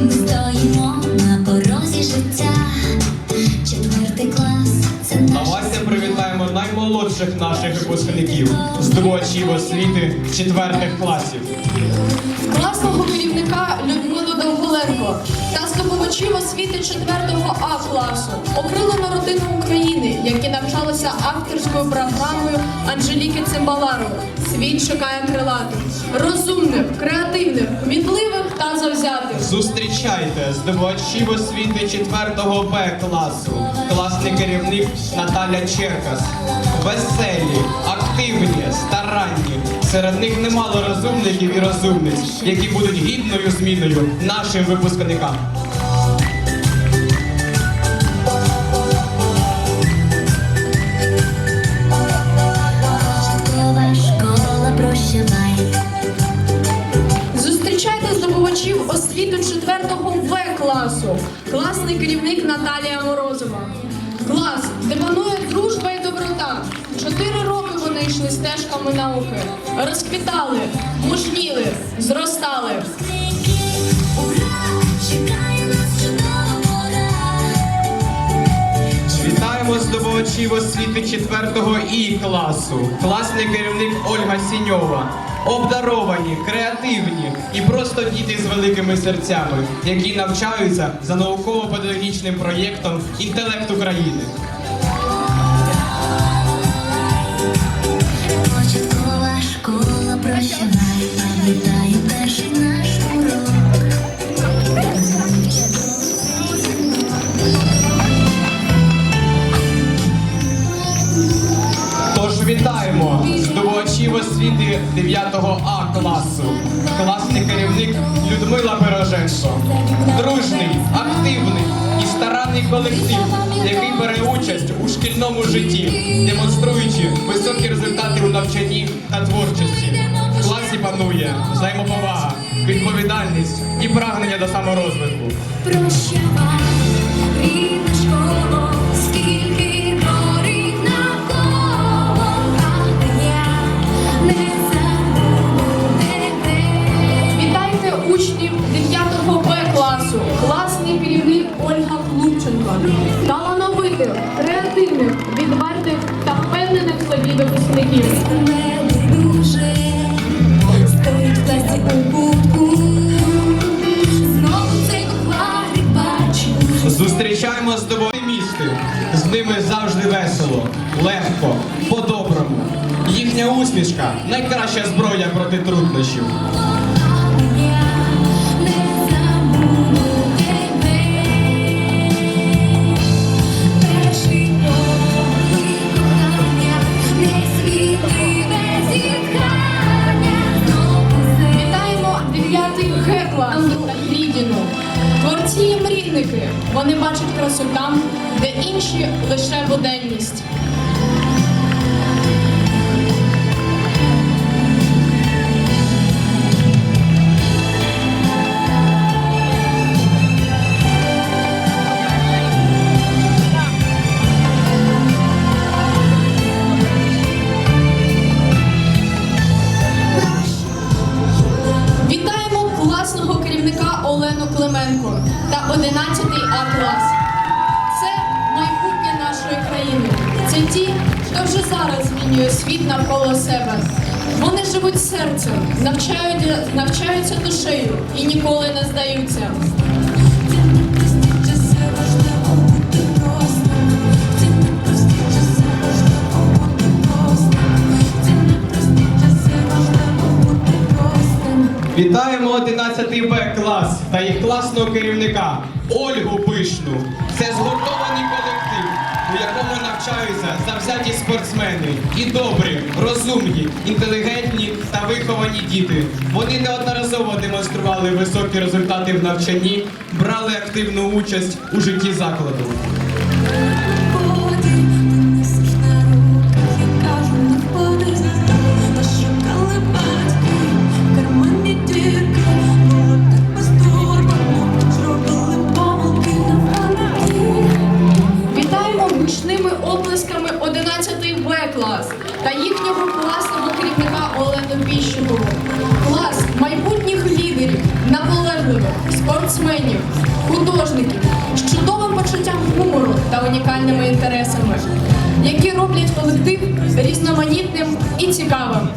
Ми стоїмо на порозі життя. Четвертий клас це наш Давайте привітаємо наймолодших наших випускників, з здобувачів освіти четвертих класів. класного керівника Людмилу Довголенко та здобувачів освіти 4 А класу, окрилену родину України, які навчалися авторською програмою Анжеліки Цимбаларової. Світ шукає крилатих, розумних, креативних, кмітливих та завзятих. Зустрічайте здобувачів освіти 4 Б класу, класний керівник Наталя Черкас. Веселі, активні, старанні. Серед них немало розумників і розумниць, які будуть гідною зміною нашим випускникам. Освіти 4 В класу, класний керівник Наталія Морозова. Клас, де панує дружба і доброта. Чотири роки вони йшли стежками науки, розквітали, мужніли, зростали. Вітаємо здобувачів освіти 4 І класу, класний керівник Ольга Сіньова. Обдаровані, креативні і просто діти з великими серцями, які навчаються за науково-педагогічним проєктом Інтелект України. Освіти 9 А класу, класний керівник Людмила Пироженко. Дружний, активний і старанний колектив, який бере участь у шкільному житті, демонструючи високі результати у навчанні та творчості. В класі панує взаємоповага, відповідальність і прагнення до саморозвитку. Прощавай, бачу. з тобою місти. З ними завжди весело, легко, по-доброму. Їхня усмішка найкраща зброя проти труднощів. І. Вони бачать красу там, де інші лише буденність. Вітаємо класного керівника Олену Клименко та 11 А клас. Це майбутнє нашої країни. Це ті, хто вже зараз змінює світ навколо себе. Вони живуть серцем, навчають, навчаються душею і ніколи не здаються. Вітаємо 11 Б клас та їх класного керівника Ольгу Пишну. Це згуртований колектив, у якому навчаються завзяті спортсмени і добрі, розумні, інтелігентні та виховані діти. Вони неодноразово демонстрували високі результати в навчанні, брали активну участь у житті закладу. Клас майбутніх лідерів, наполегливих, спортсменів, художників з чудовим почуттям гумору та унікальними інтересами, які роблять колектив різноманітним і цікавим.